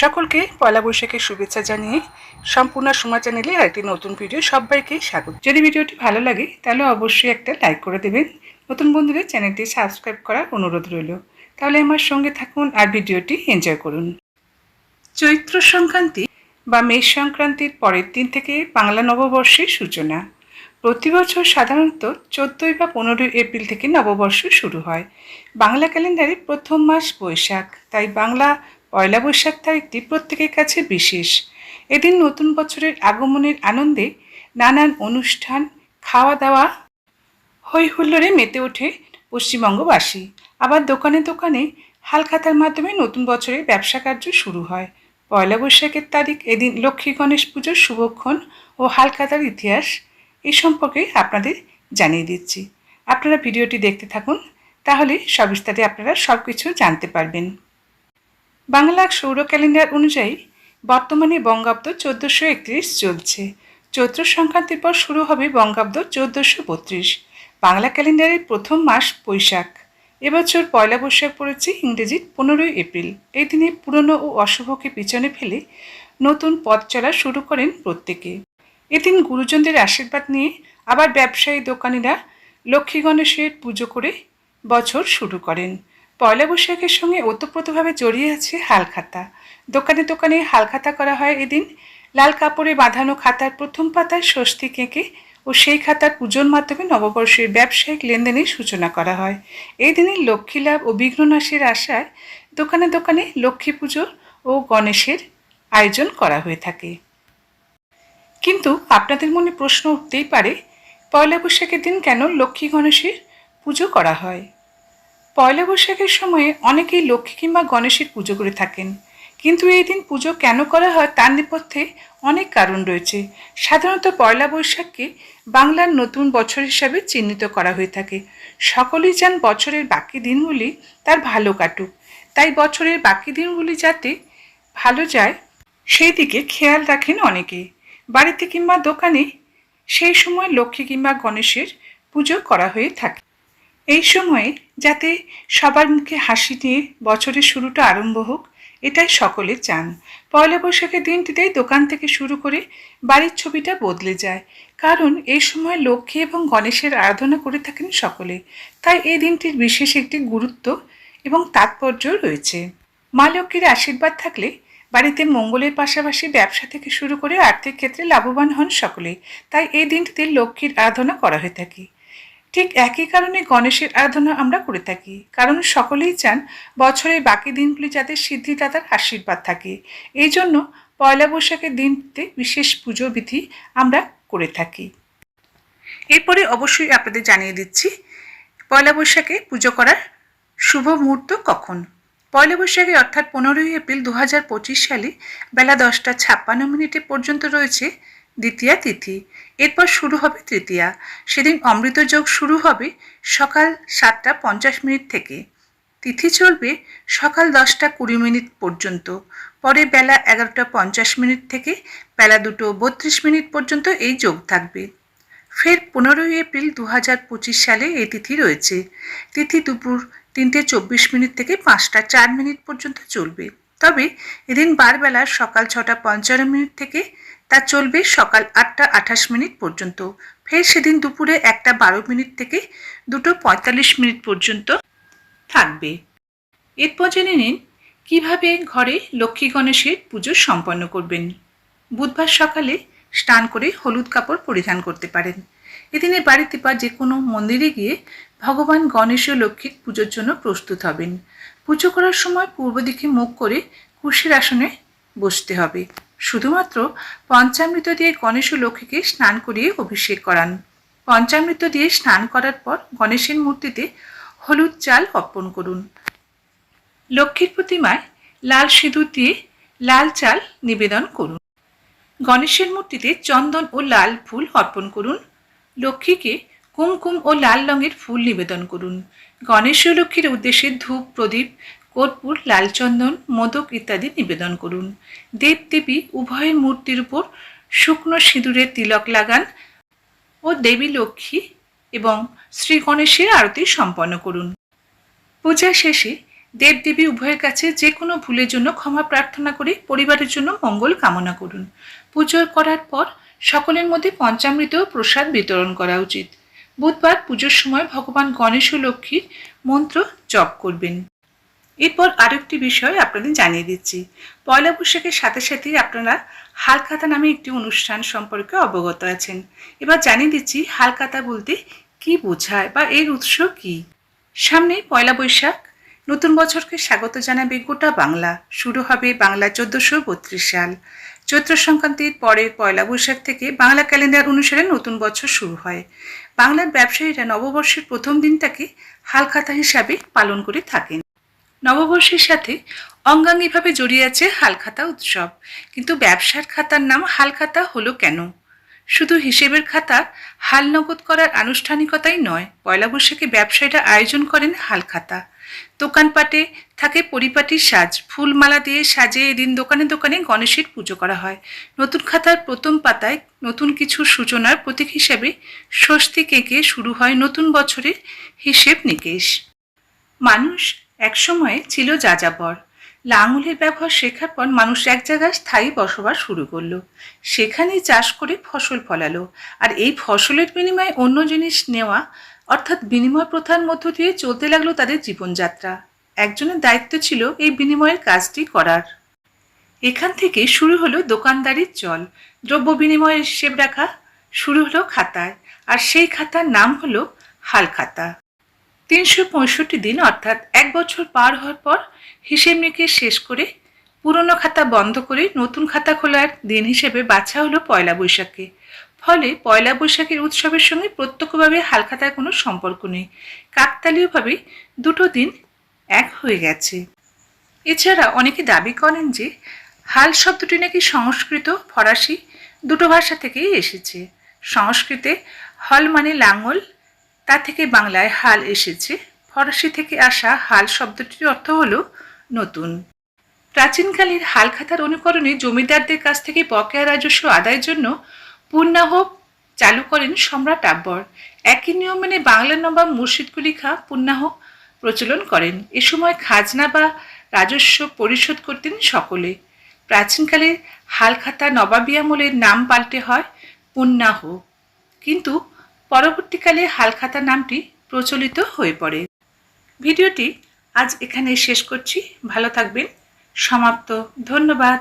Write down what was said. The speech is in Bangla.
সকলকে পয়লা বৈশাখের শুভেচ্ছা জানিয়ে সম্পূর্ণ সময় চ্যানেলে আরেকটি নতুন ভিডিও সবাইকে স্বাগত। যদি ভিডিওটি ভালো লাগে, তাহলে অবশ্যই একটা লাইক করে দেবেন। নতুন বন্ধুদের চ্যানেলটি সাবস্ক্রাইব করার অনুরোধ রইল। তাহলে আমার সঙ্গে থাকুন আর ভিডিওটি এনজয় করুন। চৈত্র সংক্রান্তি বা মেষ সংক্রান্তির পরের দিন থেকে বাংলা নববর্ষের সূচনা। প্রতি বছর সাধারণত চোদ্দোই বা পনেরোই এপ্রিল থেকে নববর্ষ শুরু হয়। বাংলা ক্যালেন্ডারে প্রথম মাস বৈশাখ, তাই বাংলা পয়লা বৈশাখ তারিখটি প্রত্যেকের কাছে বিশেষ। এদিন নতুন বছরের আগমনের আনন্দে নানান অনুষ্ঠান খাওয়া দাওয়া হই হুল্লোড়ে মেতে ওঠে পশ্চিমবঙ্গবাসী। আবার দোকানে দোকানে হালখাতার মাধ্যমে নতুন বছরের ব্যবসা কার্য শুরু হয়। পয়লা বৈশাখের তারিখ এদিন লক্ষ্মী গণেশ পুজোর শুভক্ষণ ও হালখাতার ইতিহাস এই সম্পর্কে আপনাদের জানিয়ে দিচ্ছি। আপনারা ভিডিওটি দেখতে থাকুন, তাহলে সবিস্তারে আপনারা সব কিছু জানতে পারবেন। বাংলা সৌর ক্যালেন্ডার অনুযায়ী বর্তমানে বঙ্গাব্দ চোদ্দোশো একত্রিশ চলছে। চৈত্র সংক্রান্তির পর শুরু হবে বঙ্গাব্দ চোদ্দোশো বত্রিশ। বাংলা ক্যালেন্ডারের প্রথম মাস বৈশাখ। এবছর পয়লা বৈশাখ পড়েছে ইংরেজির পনেরোই এপ্রিল। এই দিনে পুরনো ও অশুভকে পিছনে ফেলে নতুন পথ চলা শুরু করেন প্রত্যেকে। এদিন গুরুজনদের আশীর্বাদ নিয়ে আবার ব্যবসায়ী দোকানিরা লক্ষ্মী গণেশের পুজো করে বছর শুরু করেন। পয়লা বৈশাখের সঙ্গে ওতপ্রোতভাবে জড়িয়ে আছে হালখাতা। দোকানে দোকানে হালখাতা করা হয় এদিন। লাল কাপড়ে বাঁধানো খাতার প্রথম পাতায় স্বস্তি কেঁকে ও সেই খাতার পুজোর মাধ্যমে নববর্ষের ব্যবসায়িক লেনদেনের সূচনা করা হয়। এই দিনে লক্ষ্মী লাভ ও বিঘ্ননাশের আশায় দোকানে দোকানে লক্ষ্মী পুজো ও গণেশের আয়োজন করা হয়ে থাকে। কিন্তু আপনাদের মনে প্রশ্ন উঠতেই পারে, পয়লা বৈশাখের দিন কেন লক্ষ্মী গণেশের পুজো করা হয়? পয়লা বৈশাখের সময়ে অনেকেই লক্ষ্মী কিংবা গণেশের পুজো করে থাকেন। কিন্তু এই দিন পুজো কেন করা হয় তার নেপথ্যে অনেক কারণ রয়েছে। সাধারণত পয়লা বৈশাখকে বাংলার নতুন বছর হিসাবে চিহ্নিত করা হয়ে থাকে। সকলেই চান বছরের বাকি দিনগুলি তার ভালো কাটুক। তাই বছরের বাকি দিনগুলি যাতে ভালো যায়, সেই দিকে খেয়াল রাখেন অনেকে। বাড়িতে কিংবা দোকানে সেই সময় লক্ষ্মী কিংবা গণেশের পুজো করা হয়ে থাকে। এই সময়ে যাতে সবার মুখে হাসি নিয়ে বছরের শুরুটা আরম্ভ হোক, এটাই সকলে চান। পয়লা বৈশাখের দিনটিতেই দোকান থেকে শুরু করে বাড়ির ছবিটা বদলে যায়। কারণ এই সময় লক্ষ্মী এবং গণেশের আরাধনা করে থাকেন সকলে। তাই এই দিনটির বিশেষ একটি গুরুত্ব এবং তাৎপর্য রয়েছে। মা লক্ষ্মীর আশীর্বাদ থাকলে বাড়িতে মঙ্গলের পাশাপাশি ব্যবসা থেকে শুরু করে আর্থিক ক্ষেত্রে লাভবান হন সকলে। তাই এই দিনটিতে লক্ষ্মীর আরাধনা করা হয়ে থাকে। ঠিক একই কারণে গণেশের আরাধনা আমরা করে থাকি। কারণ সকলেই চান বছরের বাকি দিনগুলি যাতে সিদ্ধিদাতার আশীর্বাদ থাকে। এই জন্য পয়লা বৈশাখের দিনটিতে বিশেষ পুজো বিধি আমরা করে থাকি। এরপরে অবশ্যই আপনাদের জানিয়ে দিচ্ছি, পয়লা বৈশাখে পুজো করার শুভ মুহূর্ত কখন? পয়লা বৈশাখে অর্থাৎ পনেরোই এপ্রিল দু হাজার পঁচিশ সালে বেলা দশটা ছাপ্পান্ন মিনিটে পর্যন্ত রয়েছে দ্বিতীয়া তিথি। এরপর শুরু হবে তৃতীয়া। সেদিন অমৃত যোগ শুরু হবে সকাল সাতটা পঞ্চাশ মিনিট থেকে। তিথি চলবে সকাল দশটা কুড়ি মিনিট পর্যন্ত। পরে বেলা এগারোটা পঞ্চাশ মিনিট থেকে বেলা দুটো বত্রিশ মিনিট পর্যন্ত এই যোগ থাকবে। ফের পনেরোই এপ্রিল দু হাজার পঁচিশ সালে এই তিথি রয়েছে। তিথি দুপুর তিনটে চব্বিশ মিনিট থেকে পাঁচটা চার মিনিট পর্যন্ত চলবে। তবে এদিন বারবেলা সকাল ছটা পঞ্চান্ন মিনিট থেকে তা চলবে সকাল আটটা আঠাশ মিনিট পর্যন্ত। ফের সেদিন দুপুরে একটা বারো মিনিট থেকে দুটো পঁয়তাল্লিশ মিনিট পর্যন্ত থাকবে। এরপর জেনে নিন, কীভাবে ঘরে লক্ষ্মী গণেশের পুজো সম্পন্ন করবেন? বুধবার সকালে স্নান করে হলুদ কাপড় পরিধান করতে পারেন। এদিনে বাড়িতে বা যে কোনো মন্দিরে গিয়ে ভগবান গণেশ ও লক্ষ্মীর পুজোর জন্য প্রস্তুত হবেন। পুজো করার সময় পূর্ব দিকে মুখ করে কুশির আসনে বসতে হবে। শুধুমাত্র পঞ্চামৃত দিয়ে গণেশ ও লক্ষ্মীকে স্নান করিয়ে অভিষেক করান। পঞ্চামৃত দিয়ে স্নান করার পর গণেশের মূর্তিতে হলুদ চাল অর্পণ করুন। লক্ষ্মীর প্রতিমায় লাল সিঁদুর দিয়ে লাল চাল নিবেদন করুন। গণেশের মূর্তিতে চন্দন ও লাল ফুল অর্পণ করুন। লক্ষ্মীকে কুমকুম ও লাল রঙের ফুল নিবেদন করুন। গণেশ লক্ষ্মীর উদ্দেশ্যে ধূপ, প্রদীপ, কর্পূর, লালচন্দন, মোদক ইত্যাদি নিবেদন করুন। দেব দেবী উভয়ের মূর্তির উপর শুকনো সিঁদুরের তিলক লাগান ও দেবী লক্ষ্মী এবং শ্রী গণেশের আরতি সম্পন্ন করুন। পূজা শেষে দেবদেবী উভয়ের কাছে যে কোনো ভুলের জন্য ক্ষমা প্রার্থনা করে পরিবারের জন্য মঙ্গল কামনা করুন। পুজো করার পর সকলের মধ্যে পঞ্চামৃত প্রসাদ বিতরণ করা উচিত। বুধবার পুজোর সময় ভগবান গণেশ ও লক্ষ্মীর মন্ত্র জপ করবেন। এরপর আরেকটি বিষয় আপনাদের জানিয়ে দিচ্ছি। পয়লা বৈশাখের সাথে সাথে আপনারা হালখাতা নামে একটি অনুষ্ঠান সম্পর্কে অবগত আছেন। এবার জানিয়ে দিচ্ছি হালখাতা বলতে কি বোঝায় বা এর উৎস কি? সামনে পয়লা বৈশাখ নতুন বছরকে স্বাগত জানাবে গোটা বাংলা। শুরু হবে বাংলা চোদ্দশো বত্রিশ সাল। চৈত্র সংক্রান্তির পরের পয়লা বৈশাখ থেকে বাংলা ক্যালেন্ডার অনুসারে নতুন বছর শুরু হয়। বাংলার ব্যবসায়ীরা নববর্ষের প্রথম দিনটাকে হালখাতা হিসাবে পালন করে থাকেন। নববর্ষের সাথে অঙ্গাঙ্গিভাবে জড়িয়ে আছে হালখাতা উৎসব। কিন্তু ব্যবসার খাতার নাম হালখাতা হলো কেন? শুধু হিসেবের খাতা, হাল নগদ করার আনুষ্ঠানিকতাই নয়, পয়লা বৈশাখে ব্যবসায়ীরা আয়োজন করেন হালখাতা। দোকানপাটে থাকে পরিপাটির সাজ। ফুলমালা দিয়ে সাজিয়ে এদিন দোকানে দোকানে গণেশের পুজো করা হয়। নতুন খাতার প্রথম পাতায় নতুন কিছু সূচনার প্রতীক হিসেবে স্বস্তি কেঁকে শুরু হয় নতুন বছরের হিসেব নিকেশ। মানুষ একসময়ে ছিল যাযাবর। লাঙলের ব্যবহার শেখার পর মানুষ এক জায়গায় স্থায়ী বসবাস শুরু করল। সেখানেই চাষ করে ফসল ফলালো। আর এই ফসলের বিনিময়ে অন্য জিনিস নেওয়া অর্থাৎ বিনিময় প্রথার মধ্য দিয়ে চলতে লাগল তাদের জীবনযাত্রা। একজনের দায়িত্ব ছিল এই বিনিময়ের কাজটি করার। এখান থেকে শুরু হলো দোকানদারির চল। দ্রব্য বিনিময়ের হিসেব রাখা শুরু হলো খাতায়, আর সেই খাতার নাম হলো হাল খাতা। তিনশো পঁয়ষট্টি দিন অর্থাৎ এক বছর পার হওয়ার পর হিসেব নিকেশ শেষ করে পুরনো খাতা বন্ধ করে নতুন খাতা খোলার দিন হিসেবে বাছা হলো পয়লা বৈশাখে। ফলে পয়লা বৈশাখের উৎসবের সঙ্গে প্রত্যক্ষভাবে হালখাতার কোনো সম্পর্ক নেই। কাকতালীয়ভাবে দুটো দিন এক হয়ে গেছে। এছাড়া অনেকে দাবি করেন যে হাল শব্দটি নাকি সংস্কৃত, ফরাসি দুটো ভাষা থেকেই এসেছে। সংস্কৃতে হল মানে লাঙল, তা থেকে বাংলায় হাল এসেছে। ফরাসি থেকে আসা হাল শব্দটির অর্থ হলো নতুন। প্রাচীনকালের হালখাতার অনুকরণে জমিদারদের কাছ থেকে বকেয়া রাজস্ব আদায়ের জন্য পুণ্যাহ চালু করেন সম্রাট আকবর। একই নিয়ম মেনে বাংলা নবাব মুর্শিদ কুলি খা পুণ্যাহ প্রচলন করেন। এ সময় খাজনা বা রাজস্ব পরিশোধ করতেন সকলে। প্রাচীনকালে হালখাতা নবাবী আমলের নাম পাল্টে হয় পুণ্যাহ কিন্তু পরবর্তীকালে হালখাতা নামটি প্রচলিত হয়ে পড়ে। ভিডিওটি আজ এখানে শেষ করছি। ভালো থাকবেন। সমাপ্ত। ধন্যবাদ।